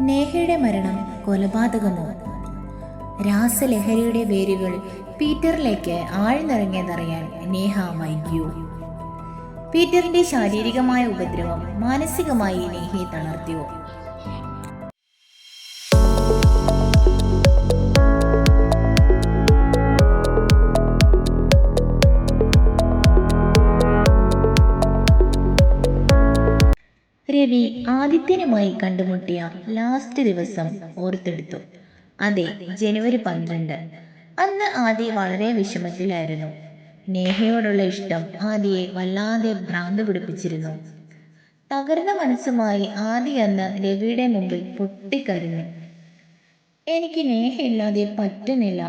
നേഹയുടെ മരണം കൊലപാതകമോ? രാസലഹരിയുടെ വേരുകൾ പീറ്ററിലേക്ക് ആഴ്ന്നിറങ്ങിയതറിയാൻ നേഹ വൈകിയോ പീറ്ററിന്റെ ശാരീരികമായ ഉപദ്രവം മാനസികമായി നേഹയെ തളർത്തിയോ? രവി ആദിത്യനുമായി കണ്ടുമുട്ടിയ ലാസ്റ്റ് ദിവസം ഓർത്തെടുത്തു. അതെ ജനുവരി പന്ത്രണ്ട്. അന്ന് ആദി വളരെ വിഷമത്തിലായിരുന്നു. നേഹയോടുള്ള ഇഷ്ടം ആദിയെ വല്ലാതെ ഭ്രാന്ത് പിടിപ്പിച്ചിരുന്നു. തകർന്ന മനസ്സുമായി ആദി അന്ന് രവിയുടെ മുമ്പിൽ പൊട്ടിക്കരഞ്ഞു. എനിക്ക് നേഹയില്ലാതെ പറ്റുന്നില്ല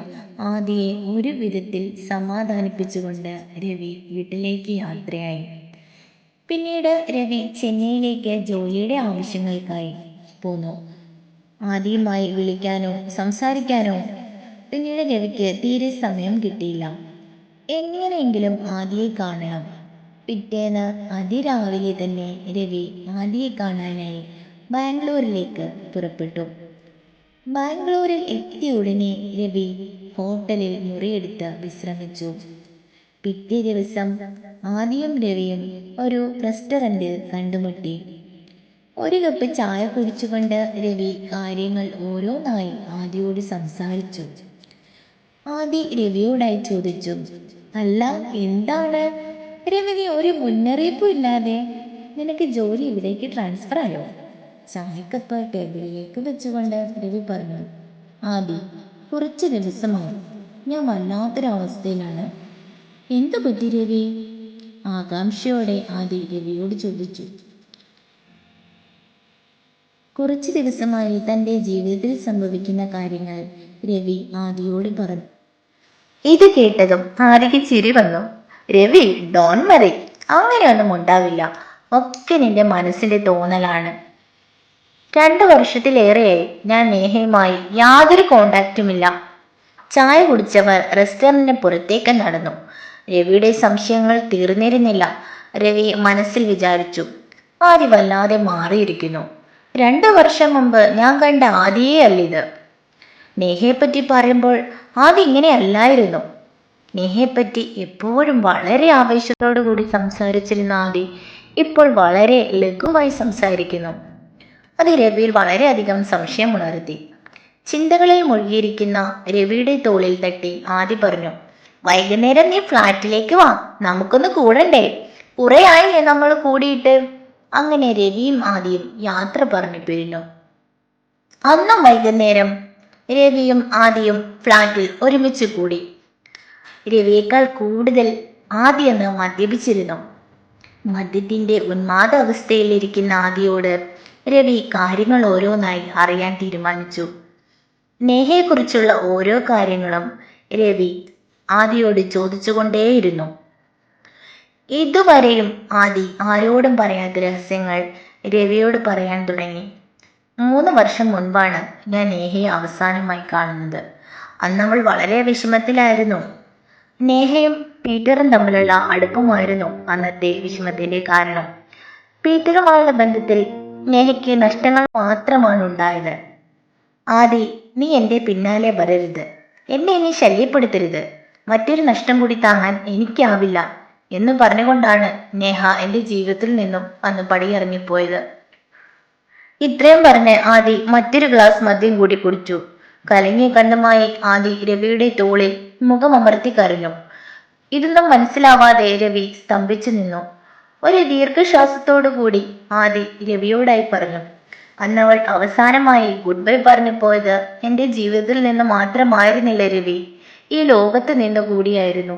ആദിയെ ഒരു വിധത്തിൽ സമാധാനിപ്പിച്ചുകൊണ്ട് രവി വീട്ടിലേക്ക് യാത്രയായി. പിന്നീട് രവി ചെന്നൈയിലേക്ക് ജോലിയുടെ ആവശ്യങ്ങൾക്കായി പോന്നു. ആദ്യമായി വിളിക്കാനോ സംസാരിക്കാനോ പിന്നീട് രവിക്ക് തീരെ സമയം കിട്ടിയില്ല. എങ്ങനെയെങ്കിലും ആദിയെ കാണണം. പിറ്റേന്ന് അതിരാവിലെ തന്നെ രവി ആദിയെ കാണാനായി ബാംഗ്ലൂരിലേക്ക് പുറപ്പെട്ടു. ബാംഗ്ലൂരിൽ എത്തിയ ഉടനെ രവി ഹോട്ടലിൽ മുറിയെടുത്ത് വിശ്രമിച്ചു. പിറ്റേ ദിവസം ആദിയും രവിയും ഒരു റെസ്റ്റോറന്റിൽ കണ്ടുമുട്ടി. ഒരു കപ്പ് ചായ കുടിച്ചുകൊണ്ട് രവി കാര്യങ്ങൾ ഓരോന്നായി ആദിയോട് സംസാരിച്ചു. ആദി രവിയോടായി ചോദിച്ചു അല്ല എന്താണ്? രവി ഒരു മുന്നറിയിപ്പും ഇല്ലാതെ നിനക്ക് ജോലി ഇവിടേക്ക് ട്രാൻസ്ഫർ ആയോ? ചായക്കപ്പ് ടേബിളിലേക്ക് വെച്ചുകൊണ്ട് രവി പറഞ്ഞു ആദി കുറച്ച് ദിവസമായി. ഞാൻ വല്ലാത്തൊരവസ്ഥയിലാണ്. എന്തു പറ്റി രവി? ആകാംക്ഷയോടെ ആദി രവിയോട് ചോദിച്ചു. കുറച്ചു ദിവസമായി തന്റെ ജീവിതത്തിൽ സംഭവിക്കുന്ന കാര്യങ്ങൾ രവി ആദിയോട് പറഞ്ഞു. ഇത് കേട്ടതും ആദിക്ക് ചിരി വന്നു. രവി ഡോൺ മറി അങ്ങനെയൊന്നും ഉണ്ടാവില്ല. ഒക്കെ നിന്റെ മനസ്സിന്റെ തോന്നലാണ്. രണ്ടു വർഷത്തിലേറെയായി ഞാൻ നേഹയുമായി യാതൊരു കോണ്ടാക്റ്റുമില്ല ചായ കുടിച്ചവർ റെസ്റ്റോറന്റിന് പുറത്തേക്ക് നടന്നു. രവിയുടെ സംശയങ്ങൾ തീർന്നിരുന്നില്ല. രവി മനസ്സിൽ വിചാരിച്ചു ആദി വല്ലാതെ മാറിയിരിക്കുന്നു? രണ്ടു വർഷം മുമ്പ് ഞാൻ കണ്ട ആദിയേ അല്ലിത്. നേഹയെപ്പറ്റി പറയുമ്പോൾ ആദി ഇങ്ങനെയല്ലായിരുന്നു നേഹയെപ്പറ്റി എപ്പോഴും വളരെ ആവേശത്തോടു കൂടി സംസാരിച്ചിരുന്ന ആദി ഇപ്പോൾ വളരെ ലഘുവായി സംസാരിക്കുന്നു. അത് രവിയിൽ വളരെയധികം സംശയം ഉണർത്തി. ചിന്തകളിൽ മുഴുകിയിരിക്കുന്ന രവിയുടെ തോളിൽ തട്ടി ആദി പറഞ്ഞു വൈകുന്നേരം നീ ഫ്ലാറ്റിലേക്ക് വാ. നമുക്കൊന്ന് കൂടണ്ടേ? കുറേയായില്ലേ നമ്മൾ കൂടിയിട്ട്? അങ്ങനെ രവിയും ആദിയും യാത്ര പറഞ്ഞു പിരിഞ്ഞു. അന്നും വൈകുന്നേരം രവിയും ആദിയും ഫ്ലാറ്റിൽ ഒരുമിച്ച് കൂടി. രവിയേക്കാൾ കൂടുതൽ ആദിയെന്ന് മദ്യപിച്ചിരുന്നു. മദ്യത്തിന്റെ ഉന്മാദ അവസ്ഥയിലിരിക്കുന്ന ആദിയോട് രവി കാര്യങ്ങൾ ഓരോന്നായി അറിയാൻ തീരുമാനിച്ചു. നേഹയെക്കുറിച്ചുള്ള ഓരോ കാര്യങ്ങളും രവി ആദിയോട് ചോദിച്ചുകൊണ്ടേയിരുന്നു. ഇതുവരെയും ആദി ആരോടും പറയാത്ത രഹസ്യങ്ങൾ രവിയോട് പറയാൻ തുടങ്ങി. മൂന്ന് വർഷം മുൻപാണ് ഞാൻ നേഹയെ അവസാനമായി കാണുന്നത്. അന്നവൾ വളരെ വിഷമത്തിലായിരുന്നു. നേഹയും പീറ്ററും തമ്മിലുള്ള അടുപ്പമായിരുന്നു അന്നത്തെ വിഷമത്തിന്റെ കാരണം. പീറ്ററുമായുള്ള ബന്ധത്തിൽ നേഹയ്ക്ക് നഷ്ടങ്ങൾ മാത്രമാണ് ഉണ്ടായത്. ആദി നീ എന്റെ പിന്നാലെ വരരുത്. എന്നെ ഇനി ശല്യപ്പെടുത്തരുത്. മറ്റൊരു നഷ്ടം കൂടി താങ്ങാൻ എനിക്കാവില്ല എന്ന് പറഞ്ഞുകൊണ്ടാണ് നേഹ എന്റെ ജീവിതത്തിൽ നിന്നും അന്ന് പടിയിറങ്ങിപ്പോയത്. ഇത്രയും പറഞ്ഞ് ആദി മറ്റൊരു ഗ്ലാസ് മദ്യം കൂടി കുടിച്ചു. കലങ്ങിയ കണ്ണുമായി ആദി രവിയുടെ തോളിൽ മുഖമമർത്തി കരഞ്ഞു. ഇതൊന്നും മനസ്സിലാവാതെ രവി സ്തംഭിച്ചു നിന്നു. ഒരു ദീർഘശ്വാസത്തോടു കൂടി ആദി രവിയോടായി പറഞ്ഞു അന്നവൾ അവസാനമായി ഗുഡ് ബൈ പറഞ്ഞു പോയത് എന്റെ ജീവിതത്തിൽ നിന്ന് മാത്രമായിരുന്നില്ല രവി? ഈ ലോകത്ത് നിന്ന് കൂടിയായിരുന്നു